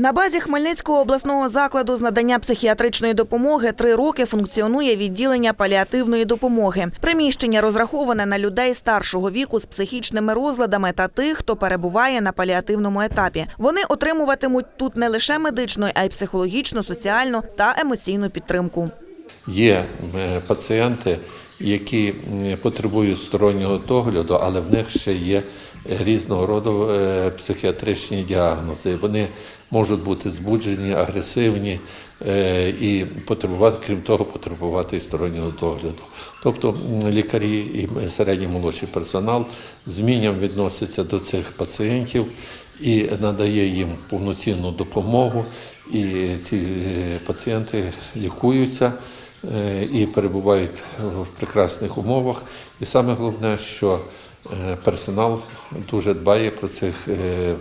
На базі Хмельницького обласного закладу з надання психіатричної допомоги три роки функціонує відділення паліативної допомоги. Приміщення розраховане на людей старшого віку з психічними розладами та тих, хто перебуває на паліативному етапі. Вони отримуватимуть тут не лише медичну, а й психологічну, соціальну та емоційну підтримку. Є е, пацієнти, які потребують стороннього догляду, але в них ще є різного роду е, психіатричні діагнози. Вони можуть бути збуджені, агресивні е, і потребувати, крім того, потребувати і стороннього догляду. Тобто лікарі і середній молодший персонал змінням відносяться до цих пацієнтів і надає їм повноцінну допомогу. І ці е, пацієнти лікуються і перебувають в прекрасних умовах. І саме головне, що е, персонал дуже дбає про цих е,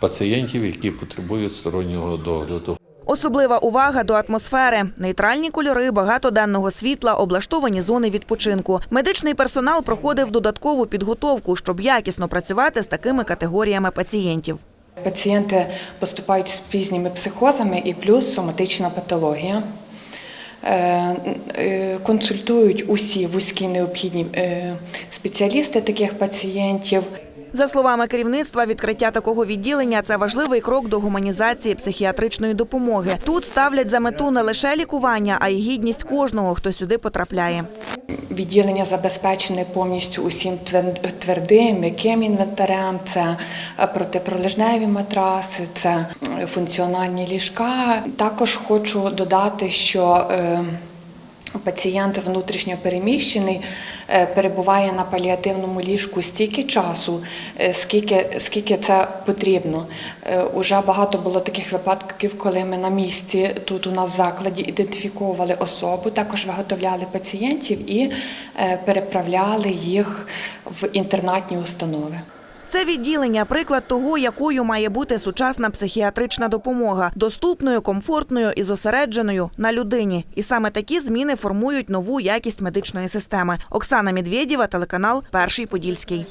пацієнтів, які потребують стороннього догляду. Особлива увага до атмосфери, нейтральні кольори, багато денного світла, облаштовані зони відпочинку. Медичний персонал проходив додаткову підготовку, щоб якісно працювати з такими категоріями пацієнтів. Пацієнти поступають з пізніми психозами і плюс соматична патологія. Е, е, Консультують усі вузькі необхідні е, спеціалісти таких пацієнтів. За словами керівництва, відкриття такого відділення це важливий крок до гуманізації психіатричної допомоги. Тут ставлять за мету не лише лікування, а й гідність кожного, хто сюди потрапляє. Відділення забезпечене повністю усім твер- твердим, м'яким інвентарем. Це протипролежневі матраси, це функціональні ліжка. Також хочу додати, що е, Пацієнт внутрішньо переміщений е, перебуває на паліативному ліжку стільки часу, е, скільки, скільки це потрібно. Е, Уже багато було таких випадків, коли ми на місці тут у нас в закладі ідентифіковували особу, також виготовляли пацієнтів і переправляли їх в інтернатні установи. Це відділення приклад того, якою має бути сучасна психіатрична допомога доступною, комфортною і зосередженою на людині. І саме такі зміни формують нову якість медичної системи. Оксана Медведєва, телеканал Перший Подільський.